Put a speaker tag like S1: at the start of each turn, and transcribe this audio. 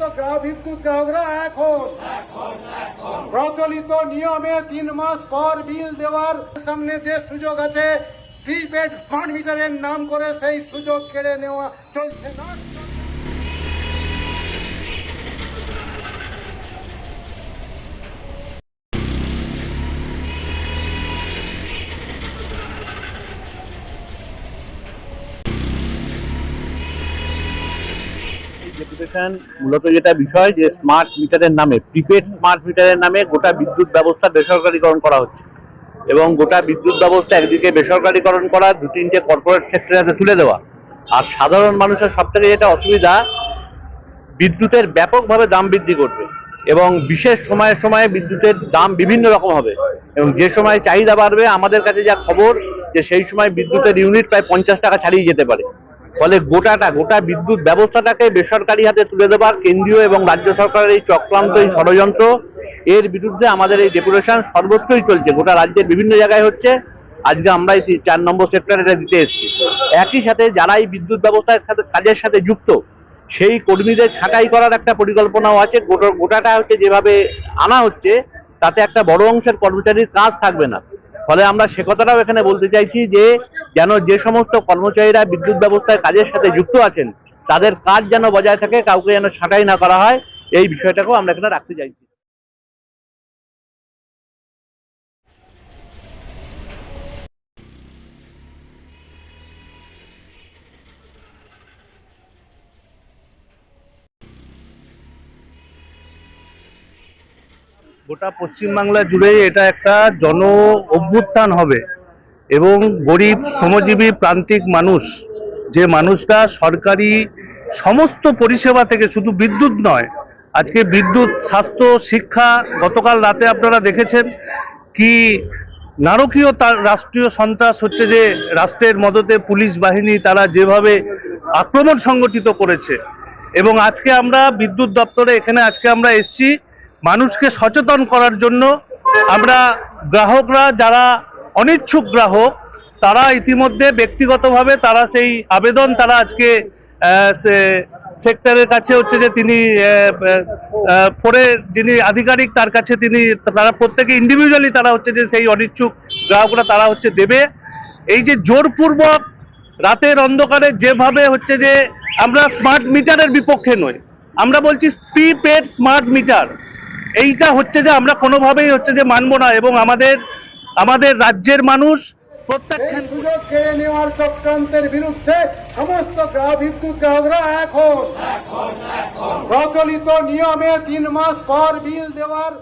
S1: সমস্ত বিদ্যুৎ গ্রাহকরা এখন প্রচলিত নিয়মে তিন মাস পর বিল দেওয়ার সামনে যে সুযোগ আছে প্রিপেড স্মার্ট মিটারের নাম করে সেই সুযোগ কেড়ে নেওয়া চলছে। না
S2: এই মূলত যেটা বিষয় যে স্মার্ট মিটারের নামে, প্রিপেড স্মার্ট মিটারের নামে গোটা বিদ্যুৎ ব্যবস্থা বেসরকারীকরণ করা হচ্ছে। এবং গোটা বিদ্যুৎ ব্যবস্থা একদিকে বেসরকারীকরণ করা দু তিনটে কর্পোরেট সেক্টরের হাতে তুলে দেওয়া। আর সাধারণ মানুষের সব থেকে যেটা অসুবিধা, বিদ্যুতের ব্যাপকভাবে দাম বৃদ্ধি করবে এবং বিশেষ সময়ে সময়ে বিদ্যুতের দাম বিভিন্ন রকম হবে। এবং যে সময় চাহিদা বাড়বে, আমাদের কাছে যা খবর যে সেই সময় বিদ্যুতের ইউনিট প্রায় পঞ্চাশ টাকা ছাড়িয়ে যেতে পারে। ফলে গোটাটা, গোটা বিদ্যুৎ ব্যবস্থাটাকে বেসরকারি হাতে তুলে দেওয়ার কেন্দ্রীয় এবং রাজ্য সরকারের এই চক্রান্ত, এই ষড়যন্ত্র, এর বিরুদ্ধে আমাদের এই ডেপুটেশন সর্বত্রই চলছে। গোটা রাজ্যের বিভিন্ন জায়গায় হচ্ছে। আজকে আমরা এই চার নম্বর সেক্টরে এটা দিতে এসেছি। একই সাথে যারা এই বিদ্যুৎ ব্যবস্থার সাথে, কাজের সাথে যুক্ত, সেই কর্মীদের ছাঁটাই করার একটা পরিকল্পনাও আছে। গোটা- গোটাটা হচ্ছে যেভাবে আনা হচ্ছে, তাতে একটা বড় অংশের কর্মচারীর কাজ থাকবে না। ফলে আমরা সে কথাটাও এখানে বলতে চাইছি যে, যেন যে সমস্ত কর্মচারীরা বিদ্যুৎ ব্যবস্থায় কাজের সাথে যুক্ত আছেন, তাদের কাজ যেন বজায় থাকে, কাউকে যেন ছাঁটাই না করা হয়, এই বিষয়টাকেও আমরা এখানে রাখতে চাইছি।
S3: গোটা পশ্চিমবাংলা জুড়ে এটা একটা জন অভ্যুত্থান হবে এবং গরিব, শ্রমজীবী, প্রান্তিক মানুষ, যে মানুষটা সরকারি সমস্ত পরিষেবা থেকে শুধু বিদ্যুৎ নয়, আজকে বিদ্যুৎ, স্বাস্থ্য, শিক্ষা, গতকাল রাতে আপনারা দেখেছেন কি নারকীয় তার রাষ্ট্রীয় সন্ত্রাস হচ্ছে যে রাষ্ট্রের মদতে পুলিশ বাহিনী তারা যেভাবে আক্রমণ সংগঠিত করেছে এবং আজকে আমরা বিদ্যুৎ দপ্তরে এখানে আজকে আমরা এসছি মানুষকে সচেতন করার জন্য আমরা গ্রাহকরা যারা অনিচ্ছুক গ্রাহক, তারা ইতিমধ্যে ব্যক্তিগতভাবে তারা সেই আবেদন তারা আজকে সেক্টরের কাছে হচ্ছে যে তিনি ফোরে যিনি আধিকারিক তার কাছে তিনি তারা প্রত্যেকে ইন্ডিভিজুয়ালি তারা হচ্ছে যে সেই অনিচ্ছুক গ্রাহকরা তারা হচ্ছে দেবে। এই যে জোরপূর্বক রাতের অন্ধকারে যেভাবে হচ্ছে যে আমরা স্মার্ট মিটারের বিপক্ষে নই আমরা বলছি প্রিপেড স্মার্ট মিটার এইটা হচ্ছে যে আমরা কোনোভাবেই হচ্ছে যে মানবো না এবং আমাদের আমাদের রাজ্যের মানুষ প্রত্যাখ্যান
S1: কেড়ে নেওয়ার চক্রান্তের বিরুদ্ধে সমস্ত গ্রাহক বিদ্যুৎ গ্রাহকরা এখন প্রচলিত নিয়মে তিন মাস পর বিল দেওয়ার